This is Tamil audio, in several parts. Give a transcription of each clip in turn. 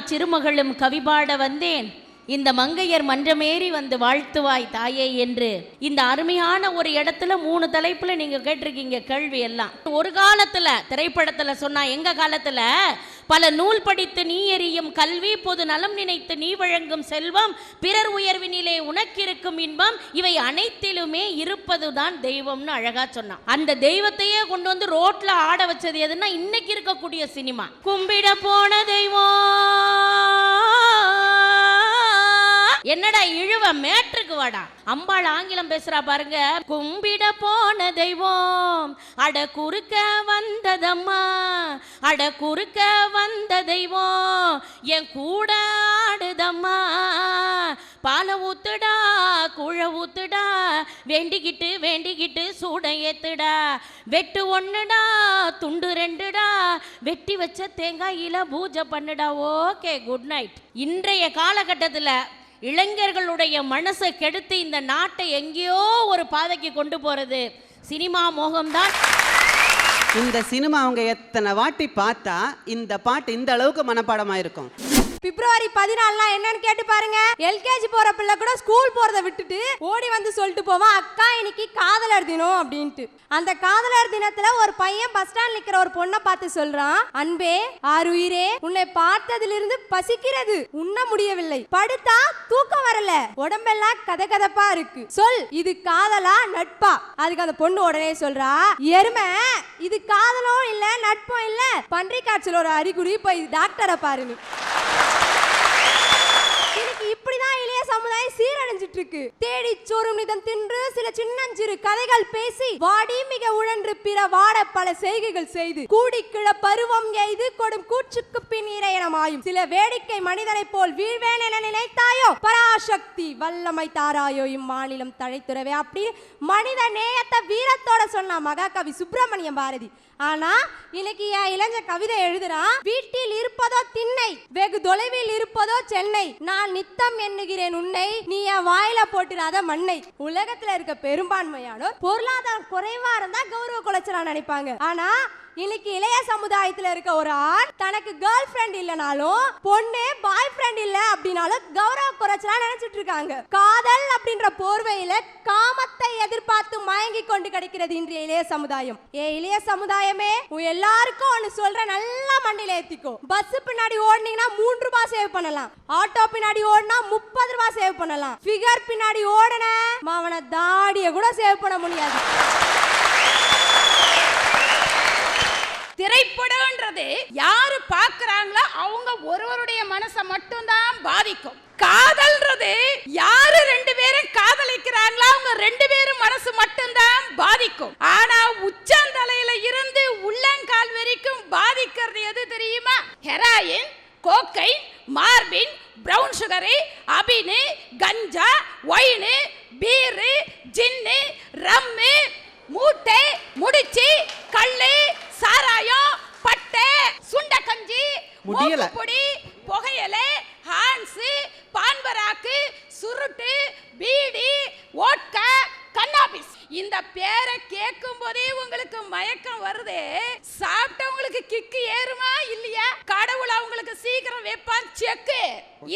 சிறுமகளும் கவிபாட வந்தேன். இந்த மங்கையர் மன்றமேறி வந்து வாழ்த்துவாய் தாயே என்று. இந்த அருமையான ஒரு இடத்துல மூணு தலைப்புல நீங்க கேட்டிருக்கீங்க கேள்வி எல்லாம். ஒரு காலத்துல திரைப்படத்துல சொன்னா எங்க காலத்துல? பல நூல் படித்து நீ எறியும் கல்வி பொது நலம் நினைத்து நீ வழங்கும் செல்வம் பிறர் உயர்வினிலே உனக்கிருக்கும் இன்பம் இவை அனைத்திலுமே இருப்பதுதான் தெய்வம்னு அழகா சொன்னான். அந்த தெய்வத்தையே கொண்டு வந்து ரோட்ல ஆட வச்சது எதுன்னா இன்னைக்கு இருக்கக்கூடிய சினிமா. கும்பிட போன தெய்வம். என்னடா இழுவ மேட்ருக்கு வாடா? அம்பாள் ஆங்கிலம் பேசுறா பாருங்க. கும்பிட போன தெய்வம் அட குறுக்க வந்ததம்மா அட குறுக்க வந்த தெய்வம் என் கூட ஆடுதம்மா. பாலை ஊத்துடா குழ ஊத்துடா வேண்டிக்கிட்டு வேண்டிக்கிட்டு சூட ஏத்துடா. வெட்டு ஒண்ணுடா துண்டு ரெண்டுடா வெட்டி வச்ச தேங்காயில பூஜை பண்ணுடா. Okay good night. இன்றைய காலகட்டத்தில் இளைஞர்களுடைய மனசை கெடுத்து இந்த நாட்டை எங்கேயோ ஒரு பாதைக்கு கொண்டு போறது சினிமா மோகம்தான். இந்த சினிமா அவங்க எத்தனை வாட்டி பார்த்தா இந்த பாட்டு இந்த அளவுக்கு மனப்பாடமா இருக்கும். பிப்ரவரி பதினாலுலாம் என்னன்னு கேட்டு பாருங்க. எல்கேஜி போற பிள்ளை கூட ஸ்கூல் போறத விட்டுட்டு ஓடி வந்து சொல்லிட்டு போவான் அக்கா இன்னைக்கு காதலர் தினம் அப்படின்ட்டு. அந்த காதலர் தினத்துல ஒரு பையன் பஸ் ஸ்டாண்ட் நிக்கிற ஒரு பொண்ணை பார்த்து சொல்றான் அன்பே ஆறுயிரே உன்னை பார்த்ததிலிருந்து பசிக்கிறது உண்ண முடியவில்லை. படுத்தா தூக்கம் வரல. உடம்பெல்லாம் கதகதப்பா இருக்கு. சொல் இது காதலா நட்பா? அதுக்கு அந்த பொண்ணு உடனே சொல்றா எருமை இது காதலும் இல்ல நட்பும் இல்ல. பன்றி காய்ச்சலோட அறிகுறி போய் டாக்டரை பாருங்க இன்னைக்கு இப்படிதான் இளைய சமுதாயம் கிடைச்சிட்டு இருக்கு தேடி சோறும் நிதம் தின்று சில சின்னஞ்சிறு கதைகள் பேசி வாடி மிக உழன்று பிற வாட பல செய்கைகள் செய்து கூடி கிழ பருவம் எய்து கொடும் கூச்சுக்கு பின் இறையனமாயும். சில வேடிக்கை மனிதனை போல் வீழ்வேன் என நினைத்தாயோ? பராசக்தி வல்லமை தாராயோ? இம்மாநிலம் தழைத்துறவே அப்படி மனித நேயத்தை வீரத்தோட சொன்ன மகாகவி சுப்பிரமணியம் பாரதி. ஆனா இன்னைக்கு என் இளைஞ கவிதை எழுதுறான் வீட்டில் இருப்பதோ திண்ணை வெகு தொலைவில் இருப்பதோ சென்னை. நான் நித்தம் எண்ணுகிறேன் உன்னை நீ என் வாயில போட்டுறாத மண்ணை. உலகத்துல இருக்க பெரும்பான்மையானோர் பொருளாதாரம் குறைவா இருந்தா கௌரவ குலைச்சலா நினைப்பாங்க. ஆனா இன்னைக்கு இளைய சமுதாயத்துல இருக்க ஒரு ஆண் தனக்கு கேர்ள் ஃப்ரெண்ட் இல்லனாலும் பொண்ணு பாய் ஃப்ரெண்ட் இல்ல அப்படின்னாலும் கௌரவ குறைச்சலா நினைச்சிட்டு இருக்காங்க. காதல் அப்படின்ற போர்வையில காமத்தை எதிர்பார்த்து மயங்கி கொண்டு கிடைக்கிறது இன்றைய இளைய சமுதாயம். ஏ இளைய சமுதாயமே உன் எல்லாருக்கும் ஒன்னு சொல்ற நல்லா மண்டியில ஏத்திக்கோ. பஸ் பின்னாடி ஓடுனீங்கன்னா மூன்று ரூபாய் சேவ் பண்ணலாம். ஆட்டோ பின்னாடி ஓடினா முப்பது ரூபாய் சேவ் பண்ணலாம். ஃபிகர் பின்னாடி ஓடுன அவன தாடிய கூட சேவ் பண்ண முடியாது. திரைப்படம்ன்றது யாரு பாக்குறாங்களோ அவங்க ஒருவருடைய மனசை மட்டும்தான் பாதிக்கும். காதல்ன்றது யாரு ரெண்டு பேரும் காதலிக்கிறாங்களோ அவங்க ரெண்டு பேரும் மனசு மட்டும்தான் பாதிக்கும். ஆனா உச்சந்தலையில இருந்து உள்ளங்கால் வரைக்கும் பாதிக்கிறது எது தெரியுமா? Heroin cocaine morphine brown sugar அபினு கஞ்சா ஒயினு பீரு ஜின்னு ரம்மு மூட்டை முடிச்சு கல்லு சாராயம் பட்டை சுண்டக்கஞ்சி முடியல. பொடி புகையலை ஹான்ஸு பான்பராக்கு சுருட்டு பீடி ஓட்கா கன்னாபிஸ் இந்த பேரை கேட்கும் போதே உங்களுக்கு மயக்கம் வருது. சாப்பிட்டவங்களுக்கு கிக்கு ஏறுமா இல்லையா? கடவுள் அவங்களுக்கு சீக்கிரம் வைப்பான் செக்கு.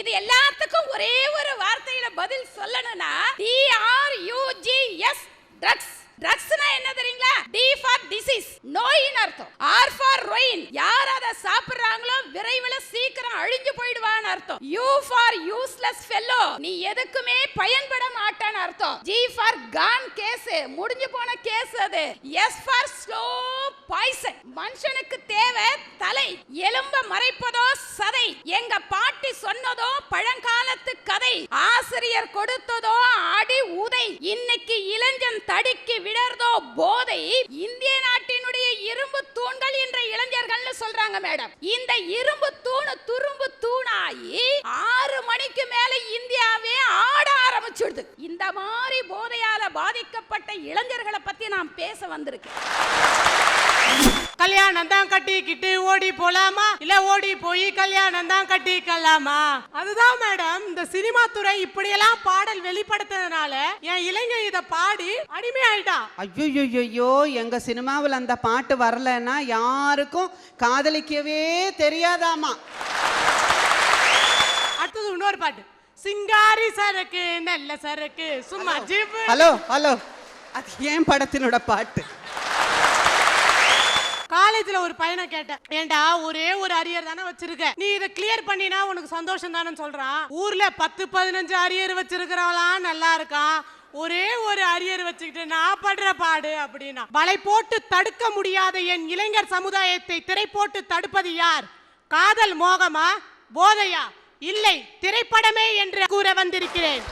இது எல்லாத்துக்கும் ஒரே ஒரு வார்த்தையில பதில் சொல்லணும்னா D R U G S drugs ட்ரக்ஸ்னா என்ன தெரியுங்களா? டி ஃபார் டிசீஸ் நோயின் அர்த்தம். ஆர் ஃபார் ரொயின் யார் அதை சாப்பிடுறாங்களோ விரைவில் சீக்கிரம் அழிஞ்சு போயிடுவான்னு அர்த்தம். யூ ஃபார் யூஸ்லெஸ் ஃபெல்லோ நீ எதுக்குமே பயன்பட மாட்டான்னு அர்த்தம். ஜி ஃபார் கான் கேஸ் முடிஞ்சு போன கேஸ் அது. எஸ் ஃபார் ஸ்லோ பாய்சன் மனுஷனுக்கு தேவை தலை. எலும்ப மறைப்பதோ சதை. எங்க பாட்டி சொன்னதோ பழங்காலத்து கதை. ஆசிரியர் கொடுத்ததோ இன்னைக்கு இளைஞன் தடுக்கி விடர்தோ போதை இந்திய நாட்டினுடைய இரும்பு இளைஞர்கள்னு சொல்றாங்க மேடம்? இந்த இரும்பு தூணு துரும்பு தூணாயி ஆறு மணிக்கு மேல இந்தியாவே ஆட ஆரம்பிச்சுடுது. இந்த மாதிரி போதையால பாதிக்கப்பட்ட இளைஞர்களை பத்தி நான் பேச வந்திருக்கேன். கல்யாணம் தான் கட்டிக்கிட்டு ஓடி போலாமா? இல்ல ஓடி போய் கல்யாணம் தான் கட்டிக்கலாமா? அதுதான் மேடம் இந்த சினிமா துறை இப்படியெல்லாம் பாடல் வெளிப்படுத்துறதுனால என் இளைஞன் இத பாடி அடிமை ஆயிட்டான் ஐயோ எங்க சினிமாவில் அந்த பாட்டு வரலன்னா யாருக்கும் காதலிக்கவே தெரியாதாமா? அடுத்தது இன்னொரு பாட்டு. சிங்காரி சரக்கு நல்ல சரக்கு சும்மா ஜிப்பு. ஹலோ ஹலோ அது ஏன் படத்தினோட பாட்டு? காலேஜ்ல ஒரு பையனை கேட்டேன். ஏன்டா ஒரே ஒரு அரியர் தானே வச்சிருக்க? நீ இதை கிளியர் பண்ணினா உனக்கு சந்தோஷம் தானே சொல்றான். ஊர்ல பத்து பதினஞ்சு அரியர் வச்சிருக்கிறவளாம் நல்லா இருக்கான். ஒரே ஒரு அரியர் வச்சுக்கிட்டு நான் படுற பாடு அப்படின்னா வலை போட்டு தடுக்க முடியாத என் இளைஞர் சமுதாயத்தை திரை போட்டு தடுப்பது யார்? காதல் மோகமா? போதையா? இல்லை திரைப்படமே என்று கூற வந்திருக்கிறேன்.